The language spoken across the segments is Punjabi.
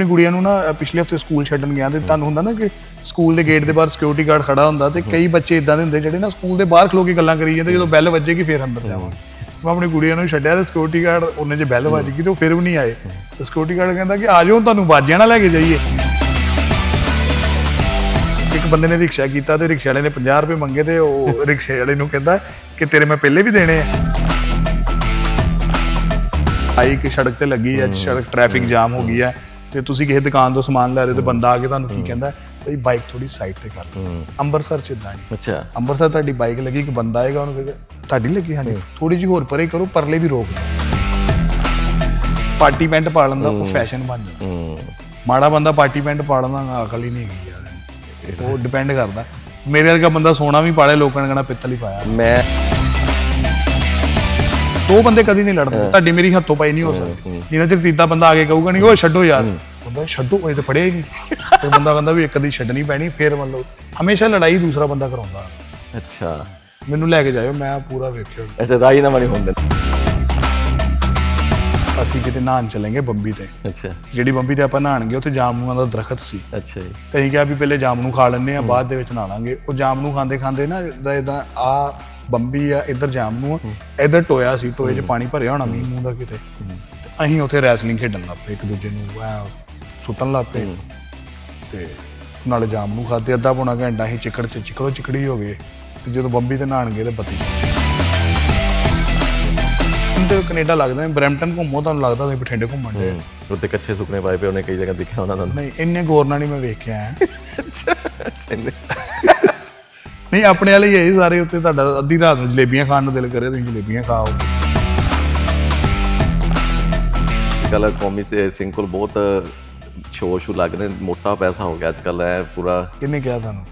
ਆਪਣੀ ਗੁੜੀਆ ਨੂੰ ਨਾ ਪਿਛਲੇ ਹਫ਼ਤੇ ਸਕੂਲ ਛੱਡਣ ਗਿਆ ਤੇ ਤੁਹਾਨੂੰ ਹੁੰਦਾ ਨਾ ਕਿ ਸਕੂਲ ਦੇ ਗੇਟ ਦੇ ਬਾਹਰ ਸਿਕਿਉਰਿਟੀ ਗਾਰਡ ਖੜਾ ਹੁੰਦਾ ਤੇ ਕਈ ਬੱਚੇ ਇਦਾਂ ਦੇ ਹੁੰਦੇ ਜਿਹੜੇ ਨਾ ਸਕੂਲ ਦੇ ਬਾਹਰ ਖਲੋ ਕੇ ਗੱਲਾਂ ਕਰੀ ਜਾਂਦੇ ਜਦੋਂ ਬੈਲ ਵੱਜੇਗੀ ਫੇਰ ਅੰਦਰ ਜਾਵਾਂਗੇ। ਮੈਂ ਆਪਣੀ ਗੁੜੀਆ ਨੂੰ ਛੱਡਿਆ ਤੇ ਸਿਕਿਉਰਿਟੀ ਗਾਰਡ ਉਹਨੇ ਜੇ ਬੈਲ ਵੱਜ ਗਈ ਤੇ ਉਹ ਫਿਰ ਵੀ ਨਹੀਂ ਆਏ। ਤੇ ਸਿਕਿਉਰਿਟੀ ਗਾਰਡ ਕਹਿੰਦਾ ਕਿ ਆ ਜਾਓ ਤੁਹਾਨੂੰ ਬਾਜਿਆਂ ਨਾਲ ਲੈ ਕੇ ਜਾਈਏ। ਇੱਕ ਬੰਦੇ ਨੇ ਰਿਕਸ਼ਾ ਕੀਤਾ ਤੇ ਰਿਕਸ਼ਾ ਵਾਲੇ ਨੇ 50 ਰੁਪਏ ਮੰਗੇ ਤੇ ਉਹ ਰਿਕਸ਼ੇ ਵਾਲੇ ਨੂੰ ਕਹਿੰਦਾ ਕਿ ਤੇਰੇ ਮੈਂ ਪਹਿਲੇ ਵੀ ਦੇਣੇ ਆ। ਆਈ ਕਿ ਸੜਕ ਤੇ ਲੱਗੀ ਹੈ। ਸੜਕ ਟ੍ਰੈਫਿਕ ਜਾਮ ਹੋ ਗਈ ਹੈ ਤੇ ਤੁਸੀਂ ਕਿਸੇ ਦੁਕਾਨ ਤੋਂ ਸਮਾਨ ਲੈ ਰਹੇ ਹੋ ਤੇ ਬੰਦਾ ਆ ਕੇ ਤੁਹਾਨੂੰ ਕੀ ਕਹਿੰਦਾ ਭਈ ਬਾਈਕ ਥੋੜੀ ਸਾਈਡ ਤੇ ਕਰ ਲਓ। ਅੰਮ੍ਰਿਤਸਰ ਚ ਇਦਾਂ ਨਹੀਂ। ਅੱਛਾ। ਅੰਮ੍ਰਿਤਸਰ ਤੁਹਾਡੀ ਬਾਈਕ ਲੱਗੀ ਕਿ ਬੰਦਾ ਆਏਗਾ ਉਹਨੂੰ ਕਹੇਗਾ ਤੁਹਾਡੀ ਲੱਗੀ? ਹਾਂਜੀ। ਥੋੜੀ ਜਿਹੀ ਹੋਰ ਪਰੇ ਕਰੋ ਪਰਲੇ ਵੀ ਰੋਕ ਪਾਰਟੀ ਪੈਂਟ ਪਾ ਲੈਂਦਾ ਉਹ ਫੈਸ਼ਨ ਬਣ ਜਾਂਦਾ। ਮਾੜਾ ਬੰਦਾ ਪਾਰਟੀ ਪੈਂਟ ਪਾ ਲੈਂਦਾ ਅਕਲ ਹੀ ਨਹੀਂ ਹੈਗੀ ਯਾਰ। ਉਹ ਡਿਪੈਂਡ ਕਰਦਾ। ਮੇਰੇ ਵਰਗਾ ਬੰਦਾ ਸੋਨਾ ਵੀ ਪਾਲੇ ਲੋਕਾਂ ਨੇ ਕਹਣਾ ਪਿੱਤਲ ਹੀ ਪਾਇਆ। ਮੈਂ ਦੋ ਬੰਦੇ ਕਦੀ ਨਹੀਂ ਲੜਦੇ। ਤੁਹਾਡੀ ਮੇਰੀ ਹੱਥੋਂ ਪਾਈ ਨਹੀਂ ਹੋ ਸਕਦੀ। ਜਿੰਨਾ ਚਿਰ ਤੀਜਾ ਬੰਦਾ ਆ ਕੇ ਕਹੂਗਾ ਨਹੀਂ ਓਏ ਛੱਡੋ ਯਾਰ। ਬੰਦਾ ਛੱਡੋ ਇਹ ਤਾਂ ਪੜਿਆ ਹੀ ਨਹੀਂ। ਫਿਰ ਬੰਦਾ ਕਹਿੰਦਾ ਵੀ ਇੱਕ ਦੀ ਛੱਡਣੀ ਪੈਣੀ ਫਿਰ ਮਤਲਬ ਹਮੇਸ਼ਾ ਲੜਾਈ ਦੂਸਰਾ ਬੰਦਾ ਕਰਾਉਂਦਾ। ਅੱਛਾ। ਮੈਨੂੰ ਲੈ ਕੇ ਜਾਇਓ ਮੈਂ ਪੂਰਾ ਵੇਖਿਓ। ਅੱਛਾ ਰਾਈ ਨਾ ਮਣੀ ਹੁੰਦੇ ਅਸੀਂ ਕਿਤੇ ਨਹਾਉਣ ਚੱਲਾਂਗੇ ਬੰਬੀ ਤੇ। ਅੱਛਾ। ਜਿਹੜੀ ਬੰਬੀ ਤੇ ਆਪਾਂ ਨਹਾਣਗੇ ਉੱਥੇ ਜਾਮਨੂਆਂ ਦਾ ਦਰਖਤ ਸੀ। ਅੱਛਾ ਜੀ। ਤੇ ਅਸੀਂ ਕਿਹਾ ਵੀ ਪਹਿਲੇ ਜਾਮਨੂ ਖਾ ਲੈਂਦੇ ਆ ਬਾਅਦ ਦੇ ਵਿੱਚ ਨਹਾਲਾਂਗੇ ਉਹ ਜਾਮਨੂ ਖਾਂਦੇ ਖਾਂਦੇ ਨਾ ਇਦਾਂ ਇਦਾਂ ਆ ਬੰਬੀ ਆ ਇੱਧਰ ਜਾਮਨੂ ਆ ਇੱਧਰ ਟੋਇਆ ਸੀ ਟੋਏ 'ਚ ਪਾਣੀ ਭਰਿਆ ਹੋਣਾ ਮੀਂਹ ਮੂੰਹ ਦਾ ਕਿਤੇ। ਅਸੀਂ ਉੱਥੇ ਰੈਸਲਿੰਗ ਖੇਡਣ ਲੱਗ ਪਏ ਇੱਕ ਦੂਜੇ ਨੂੰ ਐ ਸੁੱਟਣ ਲੱਗ ਪਏ। ਤੇ ਨਾਲੇ ਜਾਮਨੂ ਖਾਦੇ ਅੱਧਾ ਪੌਣਾ ਘੰਟਾ ਅਸੀਂ ਚਿੱਕੜ ਚ ਚਿੱਕੜੋ ਚਿੱਕੜੀ ਹੋ ਗਏ। ਤੇ ਜਦੋਂ ਬੰਬੀ ਤੇ ਨਹਾਣ ਗਏ ਤੇ ਬੱਤੀ। ਤੇ ਕੈਨੇਡਾ ਲੱਗਦਾ ਹੈ ਬਰੈਂਪਟਨ ਘੁੰਮੋ ਤੁਹਾਨੂੰ ਲੱਗਦਾ ਤੁਸੀਂ ਬਠਿੰਡੇ ਘੁੰਮਣ ਦੇ ਉੱਤੇ ਕੱਚੇ ਸੁੱਕਣੇ ਪਾਏ ਪਏ ਉਹਨੇ ਕਈ ਜਗ੍ਹਾ ਦੇਖਿਆ ਉਹਨਾਂ ਦਾ ਨਹੀਂ ਇੰਨੇ ਗੌਰ ਨਾਲ ਨਹੀਂ ਮੈਂ ਵੇਖ ਕੇ ਆਇਆ ਨਹੀਂ ਆਪਣੇ ਵਾਲੇ ਹੀ ਹੈ ਸਾਰੇ ਉੱਤੇ ਤੁਹਾਡਾ ਅੱਧੀ ਰਾਤ ਨੂੰ ਜਲੇਬੀਆਂ ਖਾਣ ਨੂੰ ਦਿਲ ਕਰੇ ਤੁਸੀਂ ਜਲੇਬੀਆਂ ਖਾਓ। ਕੱਲ ਕੌਮੀ ਸੇ ਸਿੰਘ ਕੋਲ ਬਹੁਤ ਸ਼ੋਅ ਸ਼ੂ ਲੱਗ ਰਹੇ ਮੋਟਾ ਪੈਸਾ ਹੋ ਗਿਆ ਅੱਜ ਕੱਲ ਐ ਪੂਰਾ। ਕਿਹਨੇ ਕਿਹਾ ਤੁਹਾਨੂੰ?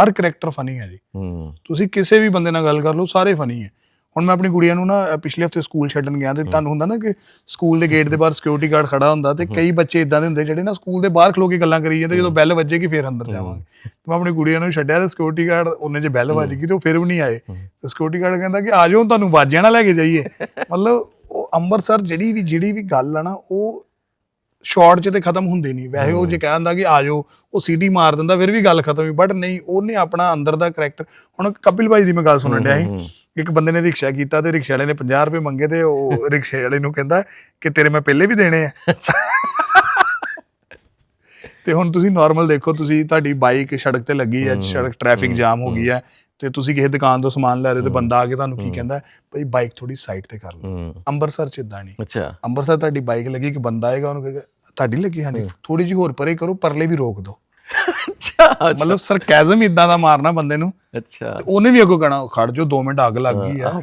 ਹਰ ਕਰੈਕਟਰ ਫਨੀ ਹੈ ਜੀ। ਹੂੰ। ਤੁਸੀਂ ਕਿਸੇ ਵੀ ਬੰਦੇ ਨਾਲ ਗੱਲ ਕਰ ਲਓ ਸਾਰੇ ਫਨੀ ਹੈ। ਹੁਣ ਮੈਂ ਆਪਣੀ ਗੁੜੀਆ ਨੂੰ ਨਾ ਅ, ਪਿਛਲੇ ਹਫ਼ਤੇ ਸਕੂਲ ਛੱਡਣ ਗਿਆ ਤੇ ਤੁਹਾਨੂੰ ਹੁੰਦਾ ਨਾ ਕਿ ਸਕੂਲ ਦੇ ਗੇਟ ਦੇ ਬਾਹਰ ਸਿਕਿਉਰਿਟੀ ਗਾਰਡ ਖੜਾ ਹੁੰਦਾ ਤੇ ਕਈ ਬੱਚੇ ਇਦਾਂ ਦੇ ਹੁੰਦੇ ਜਿਹੜੇ ਨਾ ਸਕੂਲ ਦੇ ਬਾਹਰ ਖਲੋ ਕੇ ਗੱਲਾਂ ਕਰੀ ਜਾਂਦੇ ਜਦੋਂ ਬੈਲ ਵੱਜੇਗੀ ਫੇਰ ਅੰਦਰ ਜਾਵਾਂਗੇ। ਤੇ ਮੈਂ ਆਪਣੀ ਗੁੜੀਆ ਨੂੰ ਛੱਡਿਆ ਤੇ ਸਿਕਿਉਰਿਟੀ ਗਾਰਡ ਉਹਨੇ ਜੇ ਬੈਲ ਵੱਜ ਗਈ ਤੇ ਉਹ ਫਿਰ ਵੀ ਨਹੀਂ ਆਏ। ਤੇ ਸਿਕਿਉਰਿਟੀ ਗਾਰਡ ਕਹਿੰਦਾ ਕਿ ਆ ਜਾਓ ਤੁਹਾਨੂੰ ਬਾਜਿਆਂ ਨਾਲ ਲੈ ਕੇ ਜਾਈਏ। ਮਤਲਬ ਉਹ ਅੰਮ੍ਰਿਤਸਰ ਜਿਹੜੀ ਵੀ ਜਿਹੜੀ ਵੀ ਗੱਲ ਆ ਨਾ ਉਹ ਸ਼ਾਰਟ 'ਚ ਤੇ ਖਤਮ ਹੁੰਦੀ ਨਹੀਂ। ਵੈਸੇ ਉਹ ਜੇ ਕਹਿੰਦਾ ਕਿ ਆ ਜਾਓ ਉਹ ਸੀਟੀ ਮਾਰ ਦਿੰਦਾ ਫਿਰ ਵੀ ਗੱਲ ਖਤਮ ਹੋਈ। ਬਟ ਨਹੀਂ ਉਹਨੇ ਆਪਣਾ ਅੰਦਰ ਦਾ ਕਰੈਕਟਰ ਹੁਣ ਕਪਿਲ ਭਾਈ ਦੀ ਮੈਂ ਗੱਲ ਸੁਣਨ ਡਿਆ ਸੀ। ਇੱਕ ਬੰਦੇ ਨੇ ਰਿਕਸ਼ਾ ਕੀਤਾ ਤੇ ਰਿਕਸ਼ਾ ਵਾਲੇ ਨੇ 50 ਰੁਪਏ ਮੰਗੇ ਤੇ ਉਹ ਰਿਕਸ਼ੇ ਵਾਲੇ ਨੂੰ ਕਹਿੰਦਾ ਕਿ ਤੇਰੇ ਮੈਂ ਪਹਿਲੇ ਵੀ ਦੇਣੇ ਆ। ਤੇ ਹੁਣ ਤੁਸੀਂ ਨਾਰਮਲ ਦੇਖੋ ਤੁਸੀਂ ਤੁਹਾਡੀ ਬਾਈਕ ਸੜਕ ਤੇ ਲੱਗੀ ਹੈ ਸੜਕ ਟ੍ਰੈਫਿਕ ਜਾਮ ਹੋ ਗਈ ਹੈ। ਤੇ ਤੁਸੀਂ ਕਿਸੇ ਦੁਕਾਨ ਤੋਂ ਸਮਾਨ ਲੈ ਰਹੇ ਹੋ ਤੇ ਬੰਦਾ ਆ ਕੇ ਤੁਹਾਨੂੰ ਕੀ ਕਹਿੰਦਾ ਭਈ ਬਾਈਕ ਥੋੜੀ ਸਾਈਡ ਤੇ ਕਰ ਲਓ। ਅੰਮ੍ਰਿਤਸਰ ਚ ਇਦਾਂ ਨਹੀਂ। ਅੱਛਾ। ਅੰਮ੍ਰਿਤਸਰ ਤੁਹਾਡੀ ਬਾਈਕ ਲੱਗੀ ਕਿ ਬੰਦਾ ਆਏਗਾ ਉਹਨੂੰ ਕਹੇਗਾ ਤੁਹਾਡੀ ਲੱਗੀ? ਹਾਂਜੀ। ਥੋੜੀ ਜਿਹੀ ਹੋਰ ਪਰੇ ਕਰੋ ਪਰਲੇ ਵੀ ਰੋਕ ਦਿਓ। ਅੱਛਾ ਮਤਲਬ ਸਰਕੈਜ਼ਮ ਇਦਾਂ ਦਾ ਮਾਰਨਾ ਬੰਦੇ ਨੂੰ। ਅੱਛਾ। ਤੇ ਉਹਨੇ ਵੀ ਅੱਗੋਂ ਕਹਣਾ ਖੜ ਜੋ 2 ਮਿੰਟ ਅੱਗ ਲੱਗ ਗਈ ਆ।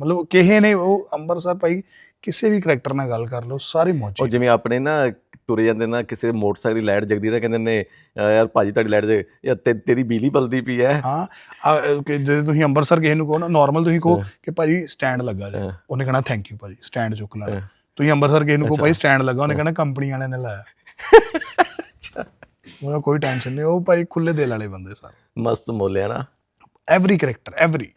ਮਤਲਬ ਕਿਸੇ ਨੇ ਉਹ ਅੰਮ੍ਰਿਤਸਰ ਭਾਈ ਕਿਸੇ ਵੀ ਕਰੈਕਟਰ ਨਾਲ ਗੱਲ ਕਰ ਲਓ ਸਾਰੇ ਉਹ ਮੌਜੇ ਜਿਵੇਂ ਆਪਣੇ ਨਾ ਤੁਰੇ ਜਾਂਦੇ ਨਾ ਕਿਸੇ ਮੋਟਰਸਾਈਕਲ ਦੀ ਲਾਈਟ ਜਗਦੀ ਰਹੇ ਕਹਿੰਦੇ ਨੇ ਯਾਰ ਭਾਜੀ ਤੁਹਾਡੀ ਲਾਈਟ ਦੇ ਯਾਰ ਤੇ- ਤੇਰੀ ਬਿਜਲੀ ਬਲਦੀ ਪਈ ਹੈ ਹਾਂ ਆ, ਕਿ ਜੇ ਤੁਸੀਂ ਅੰਮ੍ਰਿਤਸਰ ਕਿਸੇ ਨੂੰ ਕਹੋ ਨਾ ਨਾਰਮਲ ਤੁਸੀਂ ਕਹੋ ਕਿ ਭਾਜੀ ਸਟੈਂਡ ਲੱਗਾ ਜੀ। ਹਾਂ। ਉਹਨੇ ਕਹਣਾ ਥੈਂਕ ਯੂ ਭਾਜੀ ਸਟੈਂਡ ਚੁੱਕ ਲੈਣਾ ਹਾਂ। ਤੁਸੀਂ ਅੰਮ੍ਰਿਤਸਰ ਕਿਸੇ ਨੂੰ ਕਹੋ ਭਾਈ ਸਟੈਂਡ ਲੱਗਾ। ਉਹਨੇ ਕਹਣਾ ਕੰਪਨੀ ਵਾਲਿਆਂ ਨੇ ਲਾਇਆ। ਉਹਦਾ ਕੋਈ ਟੈਨਸ਼ਨ ਨਹੀਂ ਉਹ ਭਾਈ ਖੁੱਲੇ ਦਿਲ ਵਾਲੇ ਬੰਦੇ ਸਾਰੇ। ਮਸਤ ਮੋਲਿਆ ਨਾ। ਐਵਰੀ ਕਰੈਕਟਰ ਐਵਰੀ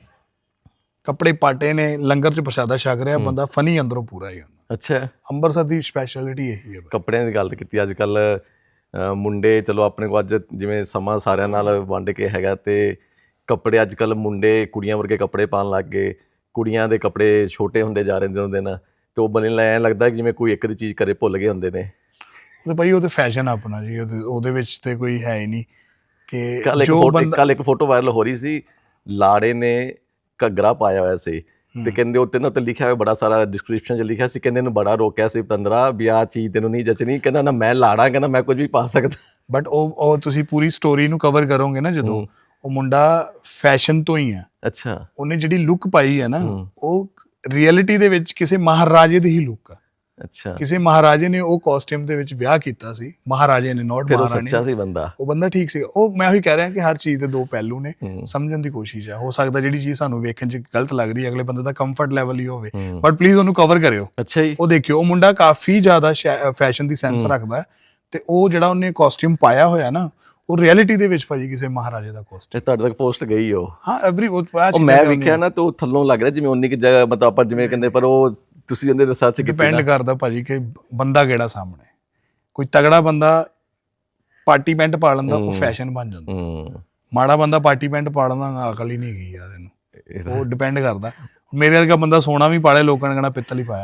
ਕੱਪੜੇ ਪਾਟੇ ਨੇ ਲੰਗਰ ਚ ਪ੍ਰਸ਼ਾਦਾ ਛਕ ਰਿਹਾ ਬੰਦਾ ਫਨੀ ਅੰਦਰੋਂ ਪੂਰਾ ਹੀ ਹੁੰਦਾ। ਅੱਛਾ। ਅੰਮ੍ਰਿਤਸਰ ਦੀ ਸਪੈਸ਼ਲਿਟੀ ਇਹੀ ਹੈ ਬਈ। ਕੱਪੜਿਆਂ ਦੀ ਗੱਲ ਕੀਤੀ ਅੱਜ ਕੱਲ ਮੁੰਡੇ ਚਲੋ ਆਪਣੇ ਕੋਲ ਅੱਜ ਜਿਵੇਂ ਸਮਾਂ ਸਾਰਿਆਂ ਨਾਲ ਵੰਡ ਕੇ ਹੈਗਾ ਤੇ ਕੱਪੜੇ ਅੱਜ ਕੱਲ ਮੁੰਡੇ ਕੁੜੀਆਂ ਵਰਗੇ ਕੱਪੜੇ ਪਾਉਣ ਲੱਗ ਗਏ ਕੁੜੀਆਂ ਦੇ ਕੱਪੜੇ ਛੋਟੇ ਹੁੰਦੇ ਜਾ ਰਹੇ ਦਿਨੋਂ ਦਿਨ ਤੇ ਉਹ ਬਣੇ ਲੈ ਲੱਗਦਾ ਕਿ ਜਿਵੇਂ ਕੋਈ ਇੱਕ ਦੀ ਚੀਜ਼ ਕਰੇ ਭੁੱਲ ਗਏ ਹੁੰਦੇ ਨੇ। ਤੇ ਭਾਈ ਉਹ ਤੇ ਫੈਸ਼ਨ ਆਪਣਾ ਜੀ ਉਹਦੇ ਉਹਦੇ ਵਿੱਚ ਤੇ ਕੋਈ ਹੈ ਹੀ ਨਹੀਂ ਕਿ ਕੱਲ ਇੱਕ ਜੋ ਫੋਟੋ ਬੰਦਾ ਕੱਲ ਇੱਕ ਫੋਟੋ ਵਾਇਰਲ ਹੋ ਰਹੀ ਸੀ ਲਾੜੇ ਨੇ ਘੱਗਰਾ ਪਾਇਆ ਹੋਇਆ ਸੀ। ਤੇ ਕਹਿੰਦੇ ਉੱਤੇ ਨਾ ਉੱਤੇ ਲਿਖਿਆ ਹੋਇਆ ਬੜਾ ਸਾਰਾ ਡਿਸਕ੍ਰਿਪਸ਼ਨ 'ਚ ਲਿਖਿਆ ਸੀ ਕਹਿੰਦੇ ਇਹਨੂੰ ਬੜਾ ਰੋਕਿਆ ਸੀ ਪਤੰਦਰਾ ਵੀ ਆਹ ਚੀਜ਼ ਤੈਨੂੰ ਨਹੀਂ ਜਚਣੀ ਕਹਿੰਦਾ ਨਾ ਮੈਂ ਲਾੜਾ ਕਹਿੰਦਾ ਮੈਂ ਕੁਝ ਵੀ ਪਾ ਸਕਦਾ। ਬਟ ਉਹ ਉਹ ਤੁਸੀਂ ਪੂਰੀ ਸਟੋਰੀ ਨੂੰ ਕਵਰ ਕਰੋਗੇ ਨਾ ਜਦੋਂ ਉਹ ਮੁੰਡਾ ਫੈਸ਼ਨ ਤੋਂ ਹੀ ਹੈ। ਅੱਛਾ। ਉਹਨੇ ਜਿਹੜੀ ਲੁੱਕ ਪਾਈ ਹੈ ਨਾ। ਉਹ ਰਿਐਲਿਟੀ ਦੇ ਵਿੱਚ ਕਿਸੇ ਮਹਾਰਾਜੇ ਦੀ ਹੀ ਲੁੱਕ ਹੈ ਅੱਛਾ। ਕਿਸੇ ਮਹਾਰਾਜੇ ਨੇ ਉਹ ਕਾਸਟਿਊਮ ਦੇ ਵਿੱਚ ਵਿਆਹ ਕੀਤਾ ਸੀ ਮਹਾਰਾਜੇ ਨੇ ਨਾਟ ਫਿਰ ਮਹਾਰਾਣੀ ਸੱਚਾ ਸੀ ਬੰਦਾ। ਉਹ ਬੰਦਾ ਠੀਕ ਸੀਗਾ ਉਹ ਮੈਂ ਉਹੀ ਕਹਿ ਰਿਹਾ ਕਿ ਹਰ ਚੀਜ਼ ਦੇ ਦੋ ਪਹਿਲੂ ਨੇ ਹੂੰ। ਸਮਝਣ ਦੀ ਕੋਸ਼ਿਸ਼ ਹੈ ਹੋ ਸਕਦਾ ਜਿਹੜੀ ਚੀਜ਼ ਸਾਨੂੰ ਵੇਖਣ 'ਚ ਗਲਤ ਲੱਗ ਰਹੀ ਹੈ ਅਗਲੇ ਬੰਦੇ ਦਾ ਕੰਫਰਟ ਲੈਵਲ ਹੀ ਹੋਵੇ। ਹੂੰ। ਬਟ ਪਲੀਜ਼ ਉਹਨੂੰ ਕਵਰ ਕਰਿਓ। ਅੱਛਾ ਜੀ। ਉਹ ਦੇਖਿਓ ਉਹ ਮੁੰਡਾ ਕਾਫੀ ਜ਼ਿਆਦਾ ਫੈਸ਼ਨ ਦੀ ਸੈਂਸ ਰੱਖਦਾ ਹੈ ਤੇ ਉਹ ਜਿਹੜਾ ਉਹਨੇ ਕਾਸਟਿਊਮ ਪਾਇਆ ਹੋਇਆ ਨਾ ਉਹ ਰਿਐਲਿਟੀ ਦੇ ਵਿੱਚ ਭਾਜੀ ਕਿਸੇ ਮਹਾਰਾਜੇ ਦਾ ਕਾਸਟਿਊਮ ਤੇ ਤੁਹਾਡੇ ਤੱਕ ਪੋਸਟ ਗਈ ਉਹ? ਹਾਂ ਐਵਰੀ ਉਹ ਉਹ ਮੈਂ ਵੇਖਿਆ ਨਾ ਤੇ ਉਹ ਥੱਲੋਂ ਲੱਗ ਰਿਹਾ ਜਿਵੇਂ ਉਨੀ ਕਿ ਜਗ੍ਹਾ ਮਤਲਬ ਆਪਾਂ ਜਿਵੇਂ ਕਹਿੰਦੇ ਪਰ ਉਹ ਤੁਸੀਂ ਉਹਦੇ ਦਾ ਸੱਚ ਡਿਪੈਂਡ ਕਰਦਾ ਭਾਜੀ ਕਿ ਬੰਦਾ ਕਿਹੜਾ ਸਾਹਮਣੇ। ਕੋਈ ਤਗੜਾ ਬੰਦਾ ਪਾਰਟੀ ਪੈਂਟ ਪਾ ਲੈਂਦਾ ਉਹ। ਫੈਸ਼ਨ ਬਣ ਜਾਂਦਾ। ਮਾੜਾ ਬੰਦਾ ਪਾਰਟੀ ਪੈਂਟ ਪਾ ਲੈਂਦਾ ਅਕਲ ਹੀ ਨਹੀਂ ਹੈਗੀ ਯਾਰ ਇਹਨੂੰ। ਉਹ ਡਿਪੈਂਡ ਕਰਦਾ। ਮੇਰੇ ਵਰਗਾ ਬੰਦਾ ਸੋਨਾ ਵੀ ਪਾਲੇ ਲੋਕਾਂ ਨੇ ਕਹਣਾ ਪਿੱਤਲ ਹੀ ਪਾਇਆ।